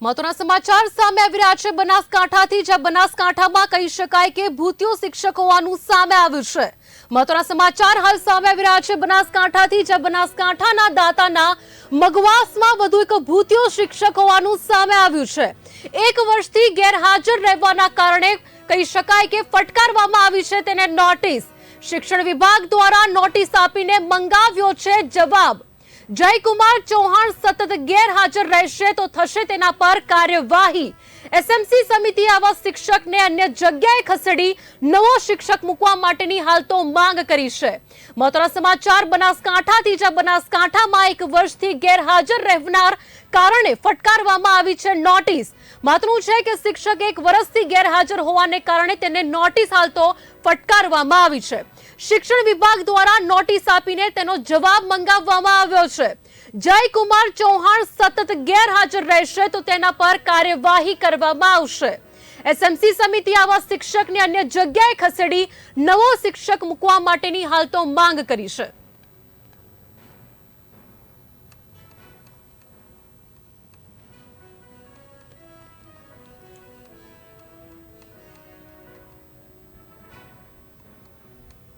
મહત્વના સમાચાર સામે આવી છે. બનાસકાંઠાથી જ્યાં બનાસકાંઠામાં કહી શકાય કે ભૂતિયો શિક્ષક હોવાનું સામે આવ્યું છે. મહત્વના સમાચાર હાલ સામે આવી છે. બનાસકાંઠાથી જ્યાં બનાસકાંઠાના દાતાના મગવાસમાં વધુ એક ભૂતિયો શિક્ષક હોવાનું સામે આવ્યું છે. એક વર્ષથી ગેરહાજર રહેવાના કારણે કહી શકાય કે ફટકારવામાં આવી છે તેને નોટિસ. શિક્ષણ વિભાગ દ્વારા નોટિસ આપીને મંગાવ્યો છે જવાબ. જયકુમાર ચૌહાણ સતત ગેરહાજર રહેશે તો થશે તેના પર કાર્યવાહી. એસએમસી સમિતિએ આવા શિક્ષકને અન્ય જગ્યાએ ખસેડી નવો શિક્ષક મૂકવા માટેની હાલ તો માંગ કરી છે. મહત્વના સમાચાર બનાસકાંઠાથી જ્યાં બનાસકાંઠામાં એક વર્ષથી ગેરહાજર રહેનાર કારણે ફટકારવામાં આવી છે નોટિસ. માતનું છે કે શિક્ષક એક વર્ષથી ગેરહાજર હોવાને કારણે તેને નોટિસ હાલ તો ફટકારવામાં આવી છે. શિક્ષણ વિભાગ દ્વારા નોટિસ આપીને તેનો જવાબ મંગાવવામાં આવ્યો છે. જયકુમાર ચૌહાણ સતત ગેરહાજર રહેશે તો તેના પર કાર્યવાહી કરવામાં આવશે. એસએમસી સમિતિ આવા શિક્ષકને અન્ય જગ્યાએ ખસેડી નવો શિક્ષક મૂકવા માટેની હાલ તો માંગ કરી છે.